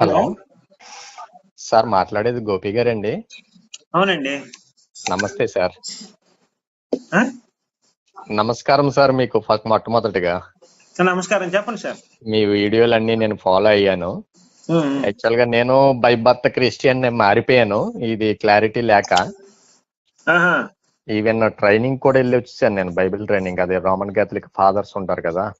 Hello. Sir మాట్లాడేది గోపి గారండి. అవునండి. నమస్తే సార్? నమస్కారం సార్ మీకు ఫస్ట్ మొట్టమొదటిగా. నమస్కారం. చెప్పండి సార్. మీ వీడియోలన్నీ నేను ఫాలో అయ్యాను. యాక్చువల్గా నేను బై బర్త్ క్రిస్టియన్ నేను మారిపోయాను. ఇది క్లారిటీ లేక. ఈవెన్ ట్రైనింగ్ కూడా వెళ్ళి వచ్చేసాను నేను బైబిల్ ట్రైనింగ్. అదే రోమన్ క్యాథలిక్ ఫాదర్స్ ఉంటారు కదా.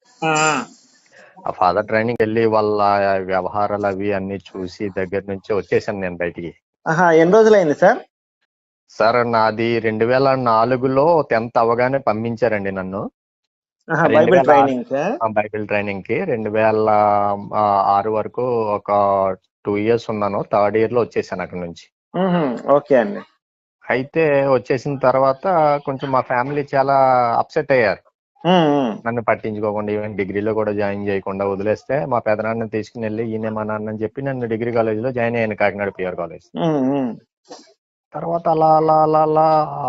ఆ, ఫాదర్ ట్రైనింగ్ వెళ్ళి వాళ్ళ వ్యవహారాలు అవి అన్ని చూసి దగ్గర నుంచి వచ్చేసాను నేను బయటికి. ఆహా, ఎన్ని రోజులైంది సార్? సార్ నాది రెండు వేల నాలుగులో టెన్త్ అవగానే పంపించారండి నన్ను. బైబిల్ ట్రైనింగ్ బైబిల్ ట్రైనింగ్కి? రెండు వేల ఆరు వరకు ఒక టూ ఇయర్స్ ఉన్నాను. థర్డ్ ఇయర్లో వచ్చేసాను అక్కడ నుంచి. ఓకే అండి. అయితే వచ్చేసిన తర్వాత కొంచెం మా ఫ్యామిలీ చాలా అప్సెట్ అయ్యారు. నన్ను పట్టించుకోకుండా ఈవెన్ డిగ్రీలో కూడా జాయిన్ చేయకుండా వదిలేస్తే మా పెదనాన్న తీసుకుని వెళ్ళి ఈయన మా నాన్న అని చెప్పి నన్ను డిగ్రీ కాలేజ్లో జాయిన్ అయ్యాను కాకినాడ పిఆర్ కాలేజ్ తర్వాత అలా అలా అలా అలా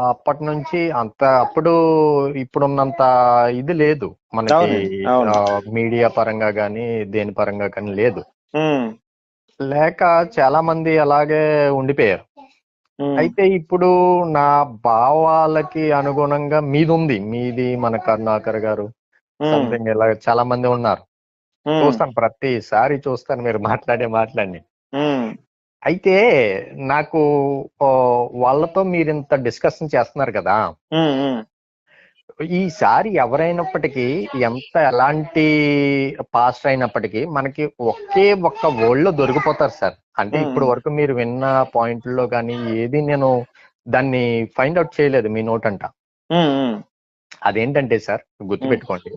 అప్పటి నుంచి అంత అప్పుడు ఇప్పుడున్నంత ఇది లేదు. మనకి. మీడియా పరంగా కానీ దేని పరంగా కానీ లేదు. లేక చాలా మంది అలాగే ఉండిపోయారు. అయితే ఇప్పుడు నా భావాలకి అనుగుణంగా మీది ఉంది మీది మన కరుణాకర్ గారు. సంథింగ్ ఇలా చాలా మంది ఉన్నారు. చూస్తాను ప్రతిసారి చూస్తాను మీరు మాట్లాడే మాట్లాడి అయితే నాకు వాళ్ళతో మీరు ఇంత డిస్కషన్ చేస్తున్నారు కదా. ఈసారి ఎవరైనప్పటికీ ఎంత ఎలాంటి పాస్ట్ అయినప్పటికీ మనకి ఒకే ఒక్క లో దొరికిపోతారు సార్. అంటే. ఇప్పుడు వరకు మీరు విన్న పాయింట్లో కానీ ఏది నేను దాన్ని ఫైండ్ అవుట్ చేయలేదు మీ నోట్ అంట. అదేంటంటే సార్ గుర్తుపెట్టుకోండి.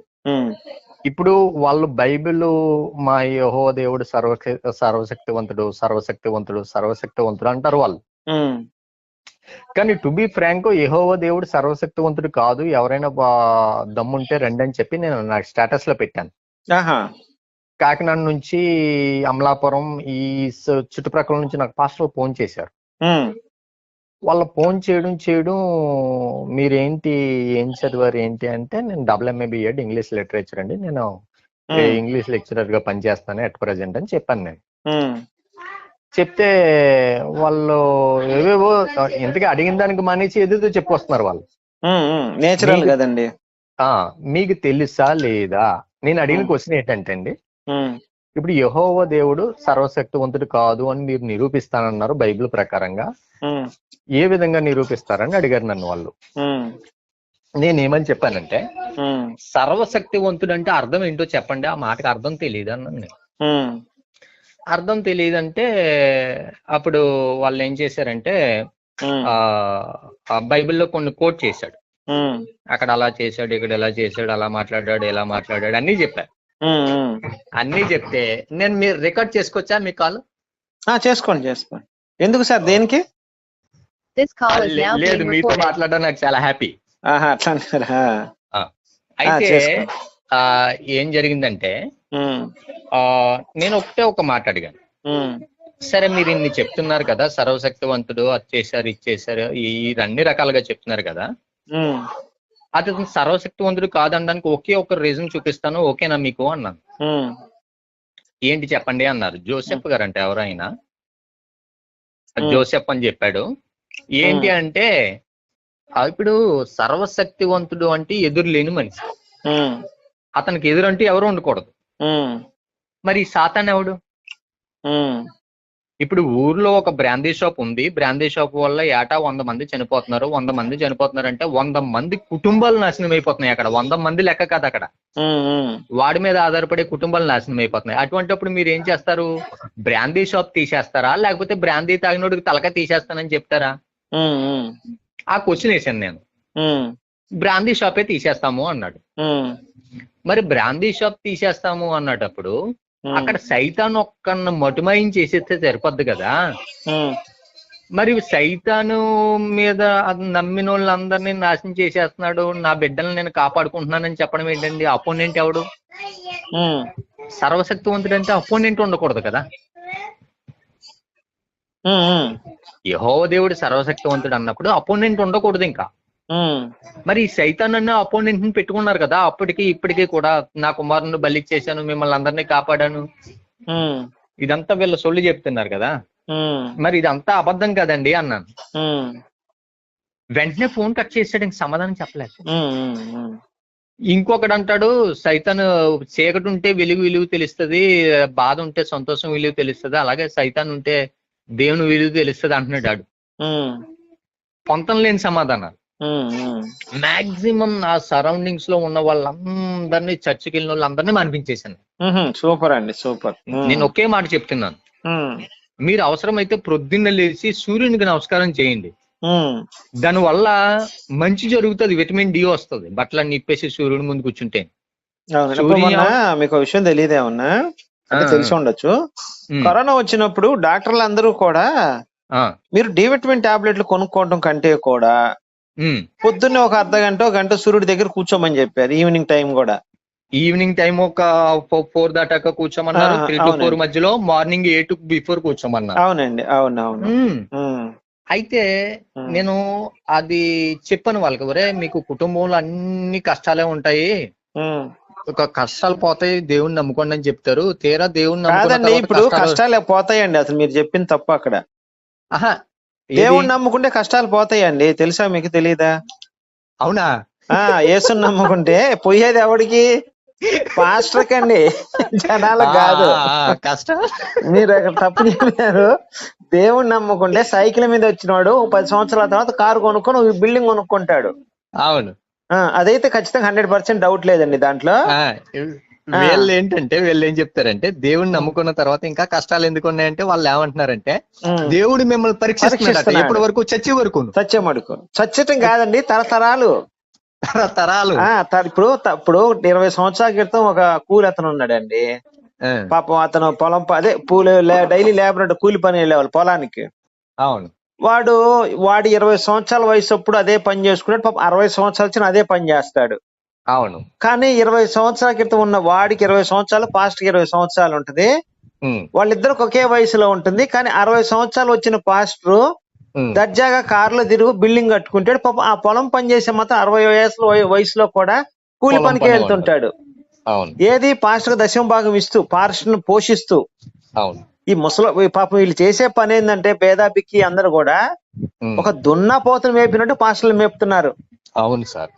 ఇప్పుడు వాళ్ళు బైబిల్ మా యహో దేవుడు సర్వ సర్వశక్తివంతుడు సర్వశక్తివంతుడు సర్వశక్తివంతుడు అంటారు వాళ్ళు. కానీ టు బి ఫ్రాంక్ యెహోవా దేవుడు సర్వశక్తివంతుడు కాదు. ఎవరైనా దమ్ముంటే రండి అని చెప్పి నేను నా స్టేటస్లో పెట్టాను. కాకినాడ నుంచి అమలాపురం ఈ చుట్టుప్రక్కల నుంచి నాకు పాస్టర్ ఫోన్ చేశారు. వాళ్ళ ఫోన్ చేయడం చేయడం మీరేంటి ఏం చదివారు ఏంటి అంటే నేను double MA BEd English literature అండి. నేను ఇంగ్లీష్ లెక్చరర్గా పనిచేస్తాను ఎట్ ప్రజెంట్ అని చెప్పాను నేను. చెప్తే వాళ్ళు ఏవేవో ఇంతకీ అడిగిన దానికి మానేసి ఏదేదో చెప్పొస్తున్నారు వాళ్ళు. నేచురల్ కదండి. ఆ మీకు తెలుసా లేదా? నేను అడిగిన. క్వశ్చన్ ఏంటంటే అండి ఇప్పుడు యహోవ దేవుడు సర్వశక్తివంతుడు కాదు అని మీరు నిరూపిస్తానన్నారు బైబిల్ ప్రకారంగా. ఏ విధంగా నిరూపిస్తారని అడిగారు నన్ను వాళ్ళు. ఉమ్, నేను ఏమని చెప్పానంటే సర్వశక్తివంతుడు అంటే అర్థం ఏంటో చెప్పండి ఆ మాటకి అర్థం తెలియదు అన్నాను నేను అర్థం తెలియదంటే అప్పుడు వాళ్ళు ఏం చేశారంటే ఆ బైబిల్లో కొన్ని కోట్ చేశాడు. అక్కడ అలా చేశాడు ఇక్కడ ఇలా చేశాడు అలా మాట్లాడాడు ఇలా మాట్లాడాడు అన్నీ చెప్పారు. అన్నీ చెప్తే నేను మీరు రికార్డ్ చేసుకోవచ్చా మీ కాల్? ఆ, చేసుకోండి చేసుకోండి. ఎందుకు సార్ దేనికి? లేదు మీతో. మాట్లాడడం నాకు చాలా హ్యాపీ. అయితే ఏం జరిగిందంటే నేను ఒకటే ఒక మాట అడిగాను. సరే మీరు ఇన్ని చెప్తున్నారు కదా సర్వశక్తివంతుడు అది చేశారు ఇది చేశారు అన్ని రకాలుగా చెప్తున్నారు కదా. అది సర్వశక్తివంతుడు కాదనడానికి ఒకే ఒక రీజన్ చూపిస్తాను ఓకేనా మీకు? అన్నాను. ఏంటి చెప్పండి అన్నారు. జోసెఫ్ గారు అంటే ఎవరైనా. జోసెఫ్ అని చెప్పాడు. ఏంటి అంటే ఇప్పుడు సర్వశక్తివంతుడు అంటే ఎదురు లేని మనిషి. అతనికి ఎదురంటే ఎవరు ఉండకూడదు. మరి సాతాన్ ఎవడు? ఇప్పుడు ఊర్లో ఒక బ్రాందీ షాప్ ఉంది. బ్రాందీ షాప్ వల్ల ఏటా వంద మంది చనిపోతున్నారు. వంద మంది చనిపోతున్నారు అంటే వంద మంది కుటుంబాలు నాశనం అయిపోతున్నాయి అక్కడ. వంద మంది లెక్క కాదు అక్కడ. వాడి మీద ఆధారపడే కుటుంబాలు నాశనం అయిపోతున్నాయి. అటువంటిప్పుడు మీరు ఏం చేస్తారు? బ్రాందీ షాప్ తీసేస్తారా? లేకపోతే బ్రాందీ తాగినోడికి తలక తీసేస్తానని చెప్తారా? ఆ క్వశ్చన్ వేసాను నేను. బ్రాందీ షాపే తీసేస్తాము అన్నాడు. మరి బ్రాందీ షాప్ తీసేస్తాము అన్నటప్పుడు అక్కడ సైతాన్ ఒక్కన్న మటుమాయం చేసేస్తే సరిపోద్ది కదా? మరి సైతాను మీద నమ్మిన వాళ్ళందరినీ నాశనం చేసేస్తున్నాడు నా బిడ్డల్ని నేను కాపాడుకుంటున్నానని చెప్పడం ఏంటండి? అపోనెంట్ ఎవడు? సర్వశక్తివంతుడు అంటే అపోనెంట్ ఉండకూడదు కదా? యహోవ దేవుడు సర్వశక్తివంతుడు అన్నప్పుడు అపోనెంట్ ఉండకూడదు ఇంకా. మరి సైతాన్ అన్న అపోనెంట్ని పెట్టుకున్నారు కదా అప్పటికి ఇప్పటికీ కూడా నా కుమారుని బలి చేశాను మిమ్మల్ని అందరినీ కాపాడాను. ఇదంతా వీళ్ళ సొల్లు చెప్తున్నారు కదా. మరి ఇదంతా అబద్ధం కదండి అన్నాను. వెంటనే ఫోన్ కట్ చేసాడు ఇంక సమాధానం చెప్పలేదు. ఇంకొకడు అంటాడు సైతాన్ చీకటి ఉంటే వెలుగు విలువ తెలుస్తుంది బాధ ఉంటే సంతోషం విలువ తెలుస్తుంది అలాగే సైతాన్ ఉంటే దేవుని విలువ తెలుస్తుంది అంటున్నాడు ఆడు. పొంతం లేని సమాధానాలు. మాక్సిమం నా సరౌండింగ్స్లో ఉన్న వాళ్ళందరినీ చర్చికి వెళ్ళిన వాళ్ళందరినీ అనిపించేశాను ఉహు, సూపర్ అండి సూపర్. నేను ఒకే మాట చెప్తున్నాను. మీరు అవసరమైతే ప్రొద్దున్న లేచి సూర్యునికి నమస్కారం చేయండి. ఉమ్. దానివల్ల మంచి జరుగుతుంది విటమిన్ డి వస్తుంది. బట్టలన్నీ ఇప్పేసి సూర్యుడి ముందు కూర్చుంటే. మీకు విషయం తెలియదేమన్నా అంటే. తెలిసి ఉండొచ్చు. కరోనా వచ్చినప్పుడు డాక్టర్లు అందరూ కూడా మీరు డి విటమిన్ టాబ్లెట్లు కొనుక్కోవడం కంటే కూడా. పొద్దున్నే ఒక అర్ధ గంట ఒక గంట సూర్యుడి దగ్గర కూర్చోమని చెప్పారు. ఈవినింగ్ టైం కూడా. ఈవినింగ్ టైం ఒక ఫోర్ దాటాక కూర్చోమన్నారు. Three to four. మధ్యలో మార్నింగ్ ఎయిట్ బిఫోర్ కూర్చోమన్నారు. అవునండి అవును అవును ఉమ్. ఉమ్, అయితే నేను అది చెప్పాను వాళ్ళకి. ఒరే మీకు కుటుంబంలో అన్ని కష్టాలే ఉంటాయి. ఒక కష్టాలు పోతాయి. దేవుణ్ణి నమ్ముకోండి అని చెప్తారు. తీరా దేవుణ్ణి ఇప్పుడు కష్టాలు- పోతాయండి. అసలు మీరు చెప్పింది తప్పు అక్కడ. ఆహా? దేవుణ్ణి నమ్ముకుంటే కష్టాలు పోతాయండి. తెలుసా మీకు తెలియదా అవునా? ఆ యేసుని నమ్ముకుంటే పోయేది ఎవడికి? పాస్టర్ కండి జనాలకు కాదు. కష్టం. మీరు అక్కడ తప్పు చెప్పారు దేవుణ్ణి నమ్ముకుంటే సైకిల్ మీద వచ్చినవాడు పది సంవత్సరాల తర్వాత కారు కొనుక్కొని బిల్డింగ్ కొనుక్కుంటాడు. అవును. అదైతే ఖచ్చితంగా హండ్రెడ్ పర్సెంట్ డౌట్ లేదండి దాంట్లో. వీళ్ళు ఏంటంటే వీళ్ళు ఏం చెప్తారంటే దేవుణ్ణి నమ్ముకున్న తర్వాత ఇంకా కష్టాలు ఎందుకు ఉన్నాయంటే వాళ్ళు ఏమంటున్నారంటే. దేవుడు మిమ్మల్ని పరీక్షిస్తున్నాడు. ఎప్పటి వరకు? చచ్చి వరకు సత్యం అడుగు సత్యటం కాదండి తరతరాలు. తరాలు ఆ త- ఇప్పుడు ఇప్పుడు ఇరవై సంవత్సరాల క్రితం ఒక కూలి అతను ఉన్నాడండి. పాపం అతను పొలం అదే పూలు డైలీ లేబర్ కూలి పని వెళ్ళేవాళ్ళు పొలానికి. అవును. వాడు వాడు ఇరవై సంవత్సరాల వయసు అప్పుడు అదే పని చేసుకున్నాడు పాపం అరవై సంవత్సరాల వచ్చిన అదే పని చేస్తాడు. అవును. కానీ ఇరవై సంవత్సరాల క్రితం ఉన్న వాడికి ఇరవై సంవత్సరాలు పాస్ట్కి ఇరవై సంవత్సరాలు ఉంటది. వాళ్ళిద్దరికి ఒకే వయసులో ఉంటుంది. కానీ అరవై సంవత్సరాలు వచ్చిన పాస్టర్ దర్జాగా కారులో తిరుగు బిల్డింగ్ కట్టుకుంటాడు. పాపం ఆ పొలం పని చేసే మాత్రం అరవై వయసులో వయసులో కూడా కూలి పనికి పని వెళ్తుంటాడు. ఏది పాస్టర్ దశమ భాగం ఇస్తూ పాస్టర్ పోషిస్తూ. ఈ ముసలి పాపం వీళ్ళు చేసే పని ఏంటంటే పేద బిక్కి అందరు కూడా ఒక దున్నపోతులు మేపినట్టు పాస్టర్లు మేపుతున్నారు. అవును సార్.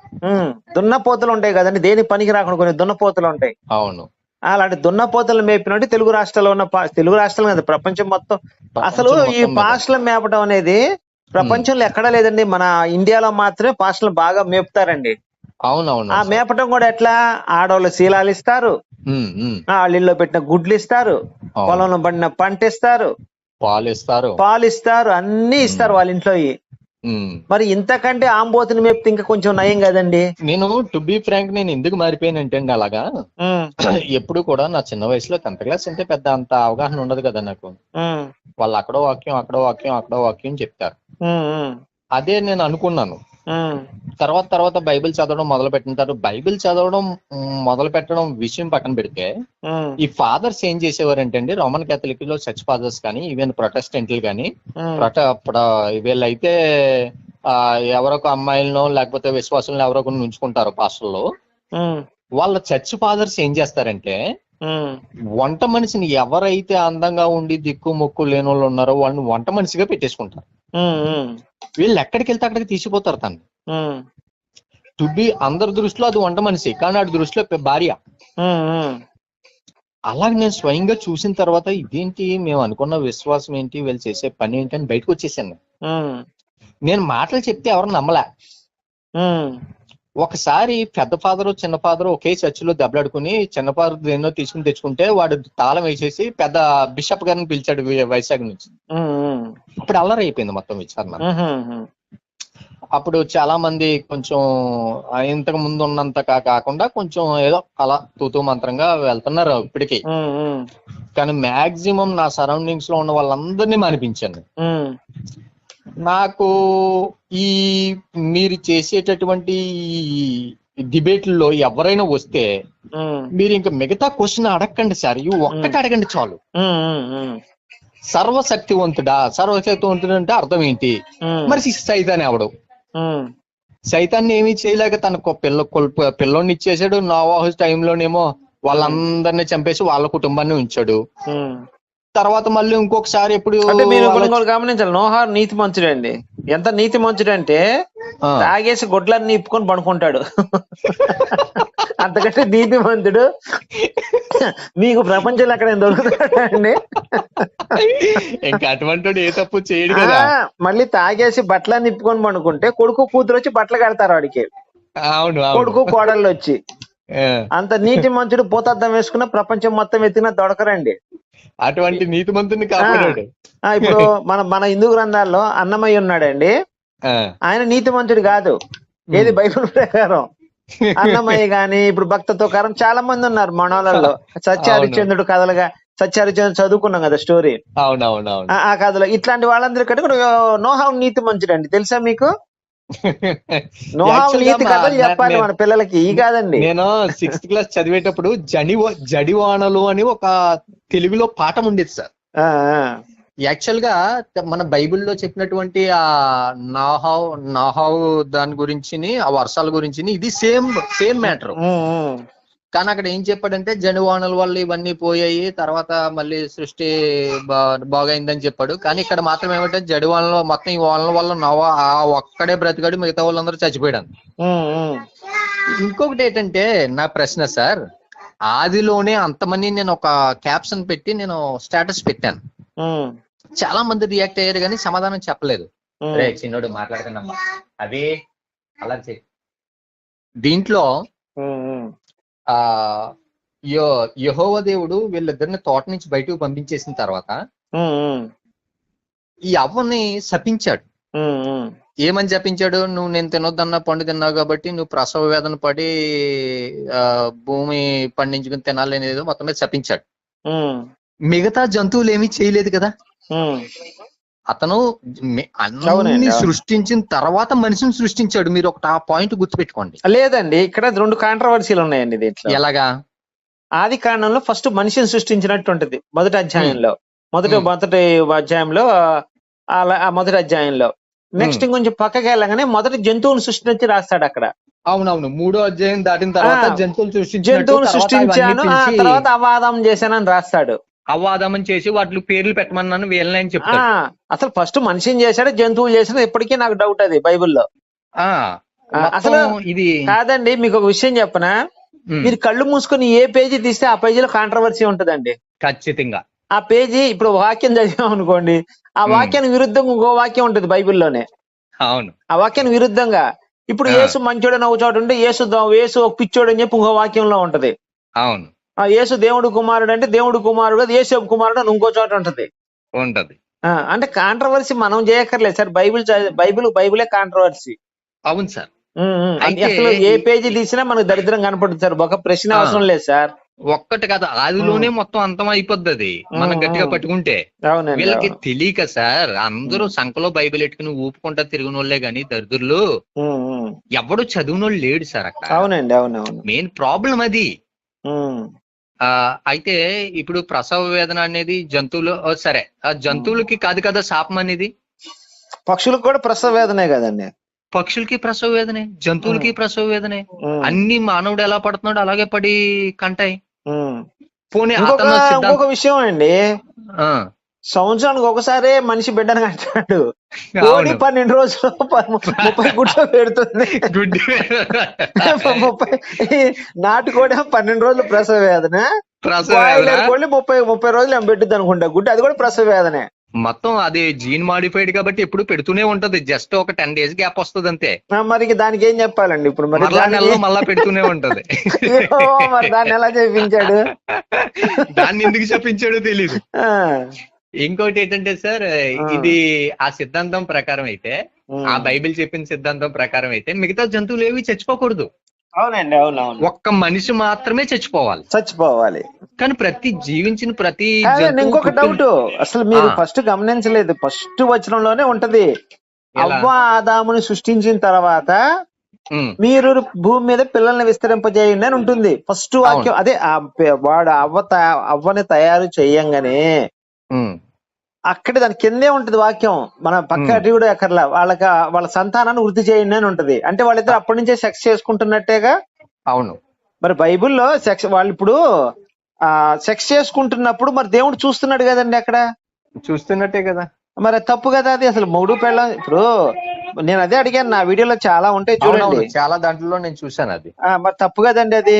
దున్నపోతులు ఉంటాయి కదండి. దేని పనికి రాకుండా కొన్ని దున్నపోతులు ఉంటాయి అవును. అలాంటి దున్నపోతులు మేపినట్టు తెలుగు రాష్ట్రాల్లో ఉన్న పా- తెలుగు రాష్ట్రాలు కాదు ప్రపంచం మొత్తం. అసలు ఈ. పాస్టర్లు మేపడం అనేది ప్రపంచంలో ఎక్కడా లేదండి. మన ఇండియాలో మాత్రమే పాస్టర్లు బాగా మేపుతారండి. అవును అవును ఆ. మేపటం కూడా ఎట్లా? ఆడవాళ్ళు శీలాలు ఇస్తారు. ఉమ్, ఉమ్, ఆ వాళ్ళ ఇళ్ళలో పెట్టిన గుడ్లు ఇస్తారు. పొలంలో పడిన పంట ఇస్తారు. పాలు ఇస్తారు. పాలు ఇస్తారు. అన్ని ఇస్తారు వాళ్ళ ఇంట్లో. మరి ఇంతకంటే ఆంబోతుని మేపితే ఇంకా కొంచెం నయం కదండి? నేను టు బి ఫ్రాంక్ నేను ఎందుకు మారిపోయానంటే అండి అలాగా? ఎప్పుడు కూడా నా చిన్న వయసులో టెన్త్ క్లాస్ అంటే పెద్ద అంత అవగాహన ఉండదు కదా నాకు. వాళ్ళు అక్కడో వాక్యం అక్కడో వాక్యం అక్కడో వాక్యం చెప్తారు. అదే నేను అనుకున్నాను. తర్వాత తర్వాత బైబిల్ చదవడం మొదలు పెట్టిన తర్వాత బైబిల్ చదవడం మొదలు పెట్టడం విషయం పక్కన పెడితే ఈ ఫాదర్స్ ఏం చేసేవారంటే అండి రోమన్ కేథలిక్లో చర్చ్ ఫాదర్స్ కానీ ఈవెన్ ప్రొటెస్టెంట్లు కానీ వీళ్ళైతే ఆ, ఎవరొక అమ్మాయిలను లేకపోతే విశ్వాసులను ఎవరో కొన్ని ఉంచుకుంటారు పాస్టర్లు. వాళ్ళ చర్చ్ ఫాదర్స్ ఏం చేస్తారంటే వంట మనిషిని ఎవరైతే అందంగా ఉండి దిక్కు మొక్కు లేని వాళ్ళు ఉన్నారో వాళ్ళని వంట మనిషిగా పెట్టేసుకుంటారు. వీళ్ళు ఎక్కడికి వెళ్తే అక్కడికి తీసిపోతారు తను. టు బి అందరి దృష్టిలో అది వంట మనిషి కానీ ఆడి దృష్టిలో భార్య. అలాగే నేను స్వయంగా చూసిన తర్వాత ఇదేంటి మేము అనుకున్న విశ్వాసం ఏంటి వీళ్ళు చేసే పని ఏంటి అని బయటకు వచ్చేసాను నేను. మాటలు చెప్తే ఎవరు నమ్మలే. ఒకసారి పెద్ద ఫాదర్ చిన్న ఫాదర్ ఒకే చర్చిలో దెబ్బలాడుకుని చిన్న ఫాదర్ ఎన్నో తీసుకుని తెచ్చుకుంటే వాడు తాళం వేసేసి పెద్ద బిషప్ గారిని పిలిచాడు వి- వైజాగ్ నుంచి. అప్పుడు అల్లరి అయిపోయింది మొత్తం విచారణ. అప్పుడు చాలా మంది కొంచెం ఇంతకు ముందు ఉన్నంత కాకుండా కొంచెం ఏదో అలా తూతూ మంత్రంగా వెళ్తున్నారు ఇప్పటికి. కానీ మాక్సిమం నా సరౌండింగ్స్లో ఉన్న వాళ్ళందరినీ మానిపించాను. నాకు ఈ మీరు చేసేటటువంటి డిబేట్లలో ఎవరైనా వస్తే మీరు ఇంకా మిగతా క్వశ్చన్ అడగండి సార్. ఇవి ఒక్కటి అడగండి చాలు. సర్వశక్తివంతుడా? సర్వశక్తివంతుడు అంటే అర్థం ఏంటి? మరి సైతాన్ ఎవడు? సైతాన్ని ఏమీ చేయలేక తనకు పిల్ల పిల్లోని ఇచ్చేసాడు నోవాహు టైంలోనేమో వాళ్ళందరినీ చంపేసి వాళ్ళ కుటుంబాన్ని ఉంచాడు. తర్వాత మళ్ళీ ఇంకొకసారి ఎప్పుడు అంటే మీరు గమనించాలి. నోహార్ నీతి మంచుడండి ఎంత నీతి మంచుడంటే ఆ, తాగేసి గొడ్లన్నీ ఇప్పుకొని పడుకుంటాడు. అంతకంటే నీతి మంతుడు మీకు ప్రపంచంలో ఎక్కడ దొరుకుతాడండి? ఇంకా అటువంటి ఏ తప్పు చేయడు కదా. మళ్ళీ తాగేసి బట్టలన్నీ ఇప్పుకొని పడుకుంటే కొడుకు కూతురు వచ్చి బట్టలు కడతారు వాడికి అవును. కొడుకు కోడళ్ళు వచ్చి. అంత నీతి మంచుడు పోతద్దం వేసుకున్న ప్రపంచం మొత్తం ఎత్తిన దొడకరండి అటువంటి నీతిమంతుని కాపాడాడు. ఆ, ఇప్పుడు మన మన హిందూ గ్రంథాల్లో అన్నమయ్య ఉన్నాడండి. ఆయన నీతి మంచుడు కాదు. ఏది బైబిల్ ప్రకారం. అన్నమయ్య గాని ఇప్పుడు భక్త తుకారం చాలా మంది ఉన్నారు మనోళ్ళలో. సత్యహరిచంద్రుడు కథలుగా సత్యహరిచంద్రుడు చదువుకున్నాం కదా స్టోరీ. ఆ కథలో. ఇట్లాంటి వాళ్ళందరికంటే కూడా నోహాం నీతి మంచుడు అండి తెలుసా మీకు? నీతి మా- కథలు చెప్పాలి నేను- మన పిల్లలకి ఈ కాదండి నేను సిక్స్త్ క్లాస్ చదివేటప్పుడు జడి జడివానలు అని ఒక తెలుగులో పాఠం ఉండేది సార్. యాక్చువల్గా మన బైబిల్లో చెప్పినటువంటి ఆ నాహావ్ నాహావ్ దాని గురించి ఆ వర్షాల గురించి ఇది సేమ్ సేమ్ మ్యాటర్. కానీ అక్కడ ఏం చెప్పాడంటే జడివానల వల్ల ఇవన్నీ పోయాయి తర్వాత మళ్ళీ సృష్టి బా- బాగైందని చెప్పాడు. కానీ ఇక్కడ మాత్రం ఏమంటే జడివానలు మొత్తం ఈ వానల వల్ల నవ ఆ ఒక్కడే బ్రతికాడు మిగతా వాళ్ళందరూ చచ్చిపోయాడు. ఇంకొకటి ఏంటంటే నా ప్రశ్న సార్ ఆదిలోనే అంతమంది నేను ఒక క్యాప్షన్ పెట్టి నేను స్టేటస్ పెట్టాను. చాలా మంది రియాక్ట్ అయ్యారు కానీ సమాధానం చెప్పలేదు. రే చిన్నోడు మాట్లాడుతున్నమ్మా అవి అలా దీంట్లో. ఆ యో యహోవ దేవుడు వీళ్ళిద్దరిని తోట నుంచి బయటకు పంపించేసిన తర్వాత. ఈ అవ్వని శపించాడు. ఏమని చెప్పించాడు నువ్వు నేను తినొద్దన్న పండు తిన్నావు కాబట్టి నువ్వు ప్రసవ వేదన పడి ఆ, భూమి పండించుకుని తినాలి అనేది మొత్తం మీద శపించాడు మిగతా జంతువులు ఏమీ చేయలేదు కదా. అతను అన్ని. సృష్టించిన తర్వాత మనిషిని సృష్టించాడు. మీరు ఒక ఆ పాయింట్ గుర్తుపెట్టుకోండి. లేదండి ఇక్కడ రెండు కాంట్రవర్సీలు ఉన్నాయండి దీంట్లో. ఎలాగా? ఆది కాండంలో ఫస్ట్ మనిషిని సృష్టించినట్టు ఉంటది మొదటి అధ్యాయంలో. మొదటి. మొదటి అధ్యాయంలో అలా ఆ మొదటి అధ్యాయంలో. నెక్స్ట్ కొంచెం పక్కకి వెళ్ళగానే మొదటి జంతువుని సృష్టించి రాస్తాడు అక్కడ. అవునవును మూడో అధ్యాయం దాటిన తర్వాత జంతువులు జంతువుని తర్వాత సృష్టించాను ఆ తర్వాత అవాదం చేశానని రాస్తాడు. అవ్వాదమని చేసి వాటి పేర్లు పెట్టమన్నాను వీళ్ళని అని చెప్తాడు అసలు ఫస్ట్ మనిషిని చేశాడు జంతువులు చేశాడు ఇప్పటికీ నాకు డౌట్ అది బైబిల్లో. అసలు ఇది కాదండి మీకు ఒక విషయం చెప్పనా? మీరు కళ్ళు మూసుకొని ఏ పేజీ తీస్తే ఆ పేజీలో కాంట్రవర్సీ ఉంటదండి. ఖచ్చితంగా. ఆ పేజీ ఇప్పుడు వాక్యం చదివాం అనుకోండి ఆ. వాక్యానికి విరుద్ధంగా ఇంకో వాక్యం ఉంటది బైబిల్లోనే. అవును. ఆ వాక్యానికి విరుద్ధంగా ఇప్పుడు ఆ. యేసు మంచోడు అని ఒక చోట ఉంటే యేసు యేసు ఒక పిచ్చోడు అని చెప్పి ఇంకో వాక్యంలో ఉంటది. అవును. ఆ యేసు దేవుడు కుమారుడు అంటే దేవుడు కుమారుడు అది యేసు కుమారుడు అని ఇంకో చోట ఉంటది. ఉంటది. అంటే కాంట్రవర్సీ మనం చేయక్కర్లేదు సార్ బైబిల్ బైబిల్ బైబిలే కాంట్రవర్సీ అవును సార్. అసలు ఏ పేజీ తీసినా మనకు దరిద్రం కనపడుతుంది సార్ ఒక ప్రశ్న. అవసరం లేదు సార్. ఒక్కటి కదా ఆదిలోనే మొత్తం అంతం అయిపోద్ది అది మనం గట్టిగా. పట్టుకుంటే. వీళ్ళకి. తెలియక సార్ అందరూ సంఖలో బైబిల్ ఎట్టుకుని ఊపుకుంటా తిరిగిన వాళ్ళే గాని దరిద్రులు. ఎవడు చదివినోళ్ళు లేడు సార్ అక్కడ. అవునండి అవునవును. మెయిన్ ప్రాబ్లం అది. అయితే ఇప్పుడు ప్రసవ వేదన అనేది జంతువులు సరే. ఆ జంతువులకి కాదు కదా శాపం అనేది? పక్షులకు కూడా ప్రసవ వేదనే కదండి. పక్షులకి ప్రసవ వేదనే? జంతువులకి ప్రసవ వేదనే? అన్ని మానవుడు ఎలా పడుతున్నాడు అలాగే పడి కంటాయి. పోనీ ఇంకొక విషయం అండి. ఆ, సంవత్సరానికి ఒకసారే మనిషి బిడ్డను కంటాడు కోడి పన్నెండు రోజులు ముప్పై గుడ్లు పెడుతుంది. ముప్పై నాటుకోడి పన్నెండు రోజులు ప్రసవ వేదన. కోడి ముప్పై ముప్పై రోజులు ఏమో పెట్టుద్ది అనుకుంటా? గుడ్డు అది కూడా ప్రసవ వేదనే. మొత్తం అది జీన్ మాడిఫైడ్ కాబట్టి ఎప్పుడు పెడుతూనే ఉంటది. జస్ట్ ఒక టెన్ డేస్ గ్యాప్ వస్తుంది అంతే. మరి దానికి ఏం చెప్పాలండి? ఇప్పుడు మరి నెలలో మళ్ళా పెడుతూనే ఉంటది. మరి దాన్ని ఎలా చేయించాడు దాన్ని ఎందుకు చెప్పించాడో తెలీదు. ఆ, ఇంకోటి ఏంటంటే సార్. ఇది ఆ సిద్ధాంతం ప్రకారం అయితే. ఆ. బైబిల్ చెప్పిన సిద్ధాంతం ప్రకారం అయితే మిగతా జంతువులు ఏవి చచ్చిపోకూడదు. అవునండి అవునవును. ఒక్క మనిషి మాత్రమే చచ్చిపోవాలి. చచ్చిపోవాలి. కానీ ప్రతి జీవించిన ప్రతి ఇంకొక డౌట్. అసలు మీరు. ఫస్ట్ గమనించలేదు. ఫస్ట్ వచనంలోనే ఉంటది? అవ్వ ఆదాముని సృష్టించిన తర్వాత మీరు భూమి మీద పిల్లల్ని విస్తరింపజేయండి అని ఉంటుంది. ఫస్ట్ వాక్యం అదే వాడు అవ్వ అవ్వని తయారు చేయంగానే అక్కడ దాని కిందే ఉంటది వాక్యం. మన పక్క. అటు కూడా ఎక్కర్లా. వాళ్ళకి వాళ్ళ సంతానాన్ని వృద్ధి చేయండి అని ఉంటది. అంటే వాళ్ళిద్దరు అప్పటి నుంచే సెక్స్ చేసుకుంటున్నట్టేగా? అవును. మరి బైబిల్లో సెక్స్ వాళ్ళు ఇప్పుడు ఆ సెక్స్ చేసుకుంటున్నప్పుడు మరి దేవుడు చూస్తున్నాడు కదండి అక్కడ? చూస్తున్నట్టే కదా. మరి తప్పు కదా అది అసలు మూడు పెళ్ళం. ఇప్పుడు నేను అదే అడిగాను నా వీడియోలో చాలా ఉంటాయి చూడండి. చాలా దాంట్లో నేను చూశాను అది. మరి తప్పు కదండి అది?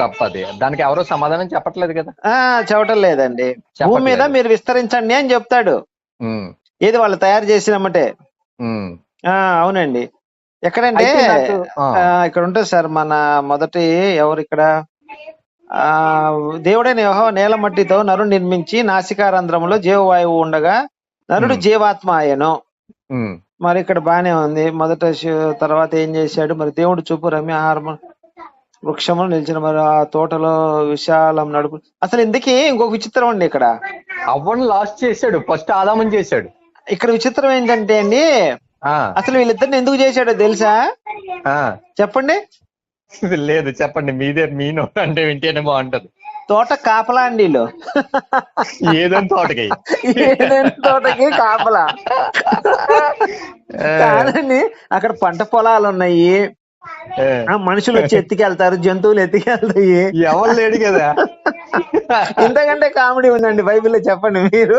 తప్పది. దానికి ఎవరో సమాధానం చెప్పట్లేదు కదా. ఆ చెప్పటం లేదండి. భూమి మీద. మీరు విస్తరించండి అని చెప్తాడు. ఏది వాళ్ళు తయారు చేసినమ్మటే అవునండి. ఎక్కడంటే ఇక్కడ ఉంటుంది సార్ మన మొదటి ఎవరు ఇక్కడ? ఆ దేవుడైన యెహోవా నేల మట్టితో నరుడు నిర్మించి నాసికారంధ్రములో జీవవాయువు ఉండగా నరుడు. జీవాత్మ ఆయను మరి ఇక్కడ బానే ఉంది. మొదట తర్వాత ఏం చేశాడు? మరి దేవుడు చూపు రమ్య ఆహారం వృక్షములు నిలిచిన మరి ఆ తోటలో విశాలం నడుపు. అసలు ఇందుకే ఇంకొక విచిత్రం అండి ఇక్కడ. అవ్వను లాస్ట్ చేశాడు. ఫస్ట్ ఆదామని చేశాడు. ఇక్కడ విచిత్రం ఏంటంటే అండి ఆ. అసలు వీళ్ళిద్దరిని ఎందుకు చేశాడో తెలుసా? ఆ. చెప్పండి. లేదు చెప్పండి. మీదే మీ నోట్ అంటే వింటేనే బాగుంటది. తోట కాపలా అండి ఏదని తోటకి. ఏదైనా తోటకి కాపలా. కాదండి అక్కడ పంట పొలాలు ఉన్నాయి. మనుషులు వచ్చి ఎత్తికెళ్తారు జంతువులు ఎత్తికెళ్తాయి. ఎవరు లేడు కదా. ఇంతకంటే కామెడీ ఉందండి బైబిల్లో చెప్పండి మీరు.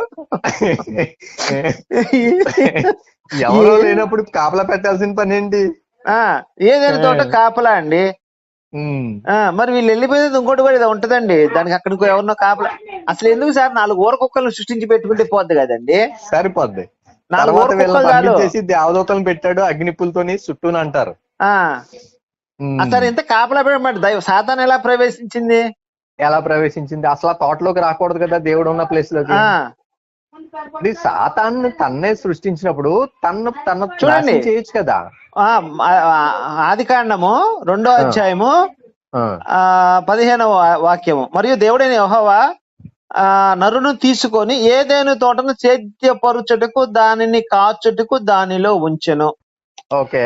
ఎవరో లేనప్పుడు కాపలా పెట్టాల్సిన పని ఏంటి? ఆ ఏదైనా తోట కాపలా అండి. మరి వీళ్ళు వెళ్ళిపోయేది ఇంకోటి కూడా ఏదో ఉంటదండి. దానికి అక్కడ ఎవరినో కాపలా అసలు ఎందుకు సార్ నాలుగు ఊర కుక్కలను సృష్టించి పెట్టుకుంటే పోద్ది కదండి? సరిపోద్ది. పంపించేసి దేవదూతలను పెట్టాడు అగ్నిపులతోని చుట్టూన అంటారు. అసలు ఎంత కాపలా పెట్టమాట దైవ సాతాన్ ఎలా ప్రవేశించింది? ఎలా ప్రవేశించింది? అసలు ఆ తోటలోకి రాకూడదు కదా దేవుడు ఉన్న ప్లేస్లోకి. సాతాన్ని తన్నే సృష్టించినప్పుడు తన్ను తన చూడండి. చేయొచ్చు కదా. ఆది కాండము రెండో. అధ్యాయము ఆ, పదిహేనవ వాక్యము. మరియు దేవుడైన యెహోవా ఆ నరును తీసుకొని ఏదైనా తోటను సేద్యపరుచుటకు దానిని కాచుటకు దానిలో ఉంచెను. ఓకే.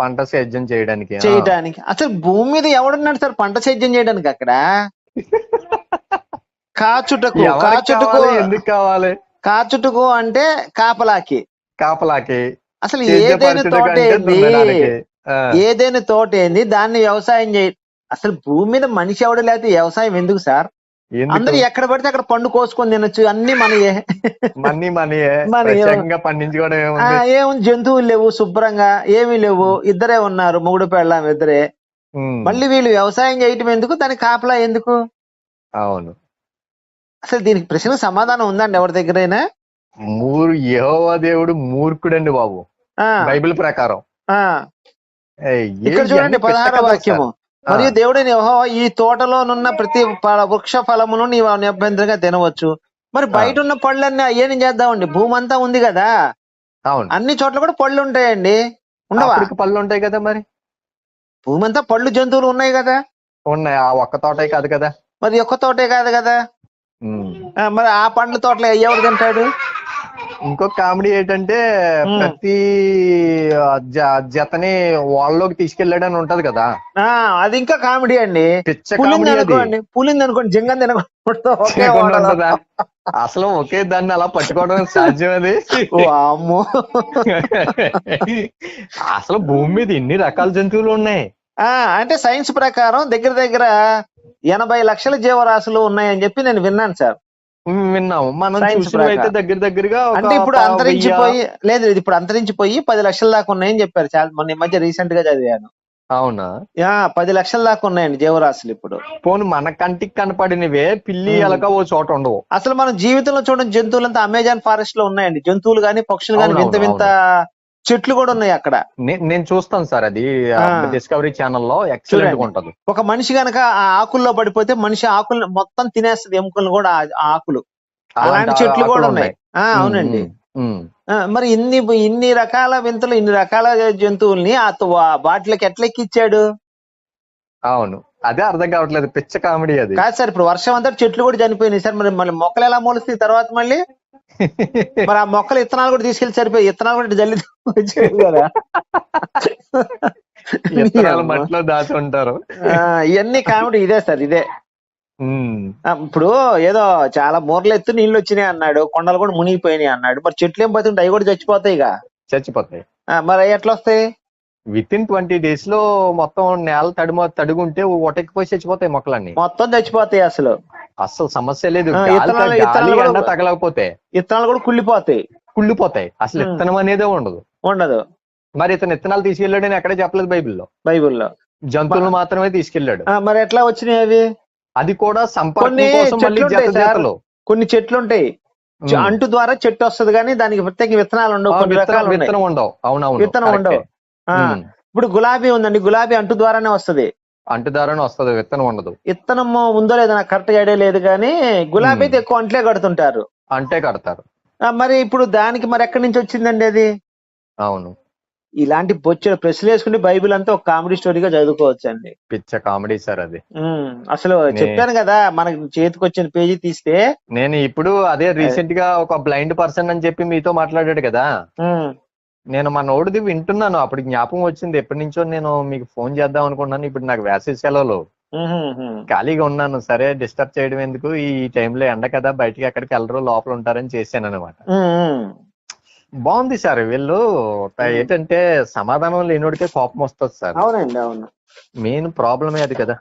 పంట సేద్యం చేయడానికి. చేయడానికి అసలు భూమి మీద ఎవడున్నాడు సార్ పంట సేద్యం చేయడానికి అక్కడ? కాచుటకు కాచుటకు? ఎందుకు కావాలి? కాచుటకు అంటే కాపలాకి. కాపలాకి. అసలు ఏదైనా తోట ఏదైనా తోట ఏంది దాన్ని వ్యవసాయం చేయ అసలు భూమి మీద మనిషి ఎవడు లేకపోతే వ్యవసాయం ఎందుకు సార్? అందరు ఎక్కడ పడితే అక్కడ పండు కోసుకొని తినొచ్చు. అన్ని మనయే. మనీ మనయే. పండించుకోవడం ఏముంది? జంతువులు లేవు శుభ్రంగా ఏమీ లేవు. ఇద్దరే ఉన్నారు మూడు పెళ్ళాం ఇద్దరే. మళ్ళీ వీళ్ళు వ్యవసాయం చేయటం ఎందుకు? దాని కాపలా ఎందుకు? అవును. అసలు దీనికి ప్రశ్న సమాధానం ఉందండి ఎవరి దగ్గరైనా? మూరు యెహోవా దేవుడు మూర్ఖుడండి బాబు. ఆ, బైబిల్ ప్రకారం. ఇక్కడ చూడండి పదహార వాక్యము. మరియు దేవుడైన యెహోవా ఈ తోటలోనున్న ప్రతి వృక్ష ఫలమును నీవు అభ్యంతరంగా తినవచ్చు. మరి బయట ఉన్న పళ్ళన్నీ అయ్యేని చేద్దామండి. భూమి అంతా ఉంది కదా? అవును. అన్ని చోట్ల కూడా పళ్ళు ఉంటాయండి ఉండవా? పళ్ళు ఉంటాయి కదా మరి? భూమి అంతా పళ్ళు జంతువులు ఉన్నాయి కదా? ఉన్నాయి. ఆ ఒక్క తోటే కాదు కదా? మరి ఒక్క తోటే కాదు కదా? మరి ఆ పండ్ల తోటలో ఎవరు తింటాడు? ఇంకో కామెడీ ఏంటంటే. ప్రతి జతని వాళ్ళలోకి తీసుకెళ్ళాడని ఉంటది కదా. ఆ అది ఇంకా కామెడీ అండి. పులింది అనుకోండి పులింది అనుకోండి జింగం తినకుండా? అసలు ఒకే దాన్ని అలా పట్టుకోవడం సాధ్యం అది? అమ్మో అసలు భూమి మీద ఎన్ని రకాల జంతువులు ఉన్నాయి? ఆ అంటే సైన్స్ ప్రకారం దగ్గర దగ్గర ఎనభై లక్షల జీవరాశులు ఉన్నాయని చెప్పి నేను విన్నాను సార్. విన్నాము. మనం అయితే. దగ్గర దగ్గరగా అంటే ఇప్పుడు అంతరించిపోయి లేదు లేదు ఇప్పుడు అంతరించిపోయి పది లక్షల దాకా ఉన్నాయని చెప్పారు చాలా మొన్న మధ్య రీసెంట్గా చదివాను. అవునా? యా పది లక్షల దాకా ఉన్నాయండి జీవరాశులు ఇప్పుడు. పోను మన కంటికి కనపడినవే పిల్లి. ఎలక ఓ చోట ఉండవు. అసలు మనం జీవితంలో చూడని జంతువులంతా అమెజాన్ ఫారెస్ట్లో ఉన్నాయండి. జంతువులు గాని పక్షులు గాని వింత వింత చెట్లు కూడా ఉన్నాయి అక్కడ. నేను చూస్తాను సార్ అది. డిస్కవరీ ఛానల్లో ఎక్సలెంట్. ఉంటది ఒక మనిషి గనక ఆ ఆకుల్లో పడిపోతే మనిషి ఆకుల్ని మొత్తం తినేస్తుంది ఎముకలు కూడా ఆకులు. అలాంటి చెట్లు కూడా ఆకులు ఉన్నాయి. అవునండి. మరి ఇన్ని ఇన్ని రకాల వింతలు ఇన్ని రకాల జంతువుల్ని ఆ వాటిలోకి ఎట్లా ఎక్కిచ్చాడు? అవును. అదే అర్థం కావట్లేదు. పిచ్చ కామెడీ అది. కాదు సార్ ఇప్పుడు వర్షం అంతా చెట్లు కూడా చనిపోయినాయి సార్. మరి మళ్ళీ మొక్కలు ఎలా మొలుస్తాయి తర్వాత మళ్ళీ? మరి ఆ మొక్కలు ఇత్తనాలు కూడా తీసుకెళ్ళి సరిపోయి ఇత్తనాలు కూడా జల్లి కదా. ఇత్తనాలు మట్టిలో దాచి ఉంటారు. ఆ, ఇవన్నీ కామెడీ ఇదే సార్ ఇదే. ఇప్పుడు ఏదో చాలా మూరలు ఎత్తు నీళ్ళు వచ్చినాయి అన్నాడు కొండలు కూడా మునిగిపోయినాయి అన్నాడు. మరి చెట్లు ఏం బతుకుంటే అవి కూడా చచ్చిపోతాయి ఇక చచ్చిపోతాయి. ఆ, మరి అవి ఎట్లా వస్తాయి? విత్ ఇన్ ట్వంటీ డేస్లో మొత్తం నేల తడిమ తడుగుంటే ఒటెక్కిపోయి చచ్చిపోతాయి మొక్కలన్నీ. మొత్తం చచ్చిపోతాయి అసలు. అసలు సమస్య లేదు. గాలి ఇత్తనాలు- ఎండ కూడా- తగలకపోతే. కుళ్ళిపోతాయి. కుళ్ళిపోతాయి. అసలు. ఇత్తనం అనేదే ఉండదు. ఉండదు. మరి ఇతను ఇత్తనాలు తీసుకెళ్ళాడని ఎక్కడే చెప్పలేదు బైబిల్లో. బైబిల్లో. జంతువులు మాత్రమే తీసుకెళ్ళాడు. మరి ఎట్లా వచ్చినాయి అవి? అది కూడా సంపర్కం కొన్ని కోసం మళ్ళీ చెట్లు ఉంటాయి. అంటు ద్వారా చెట్టు వస్తది కానీ దానికి ప్రత్యేక విత్తనాలు ఉండవు. విత్తనం ఉండవు. అవునవును. విత్తనం. ఉండవు. ఇప్పుడు గులాబీ ఉందండి. గులాబీ అంటు ద్వారానే వస్తది. అంటుదారని వస్తుంది. విత్తనం ఉండదు. విత్తనం ఉందో లేదో నాకు కరెక్ట్ ఐడియా లేదు కానీ గులాబీ. అయితే ఎక్కువ అంట్లే కడుతుంటారు. అంటే కడతారు. మరి ఇప్పుడు దానికి మరి ఎక్కడి నుంచి వచ్చిందండి అది? అవును. ఇలాంటి బొచ్చ ప్రశ్నలు వేసుకుని బైబిల్ అంతా ఒక కామెడీ స్టోరీగా చదువుకోవచ్చు అండి పిచ్చ కామెడీ సార్ అది. అసలు చెప్పాను కదా మనకి చేతికి వచ్చిన పేజీ తీస్తే. నేను ఇప్పుడు అదే రీసెంట్గా ఒక బ్లైండ్ పర్సన్ అని చెప్పి మీతో మాట్లాడాడు కదా. నేను మా నోటిది వింటున్నాను. అప్పుడు జ్ఞాపకం వచ్చింది. ఎప్పటి నుంచో నేను మీకు ఫోన్ చేద్దాం అనుకున్నాను ఇప్పుడు నాకు వేసవి సెలవులు. ఖాళీగా ఉన్నాను. సరే డిస్టర్బ్ చేయడం ఎందుకు? ఈ టైంలో ఎండ కదా. బయటికి ఎక్కడికి వెళ్ళరు. లోపల ఉంటారని చేశాను అనమాట. బాగుంది సార్. వీళ్ళు ఏంటంటే సమాధానం లేనోడికే కోపం వస్తుంది సార్. మెయిన్ ప్రాబ్లమే అది కదా.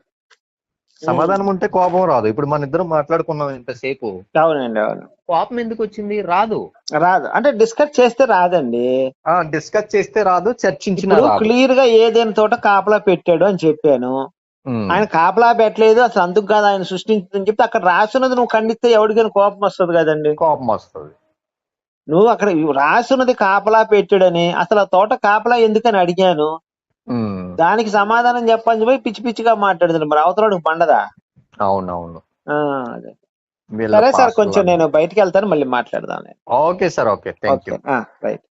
సమాధానం ఉంటే కోపం రాదు. ఇప్పుడు మన ఇద్దరం మాట్లాడుకున్నాం ఇంతసేపు. అవునండి అవును. కోపం ఎందుకు వచ్చింది? రాదు. రాదు. అంటే డిస్కస్ చేస్తే రాదండి. ఆ డిస్కస్ చేస్తే రాదు చర్చించిన క్లియర్గా ఏదైనా తోట కాపలా పెట్టాడు అని చెప్పాను. ఆయన కాపలా పెట్టలేదు అసలు అందుకు కాదు ఆయన సృష్టించిందని చెప్తే అక్కడ రాసున్నది నువ్వు ఖండిస్తే ఎవరికైనా కోపం వస్తుంది కదండి. కోపం వస్తుంది. నువ్వు అక్కడ రాసున్నది కాపలా పెట్టాడని అసలు ఆ తోట కాపలా ఎందుకని అడిగాను. దానికి సమాధానం చెప్పని చెప్పి పిచ్చి పిచ్చిగా మాట్లాడుతుంది మరి అవతల పండదా? అవునవును. ఆ, అదే. సరే సార్ కొంచెం నేను బయటికి వెళ్తాను మళ్ళీ మాట్లాడదాం okay sir okay. Thank you right.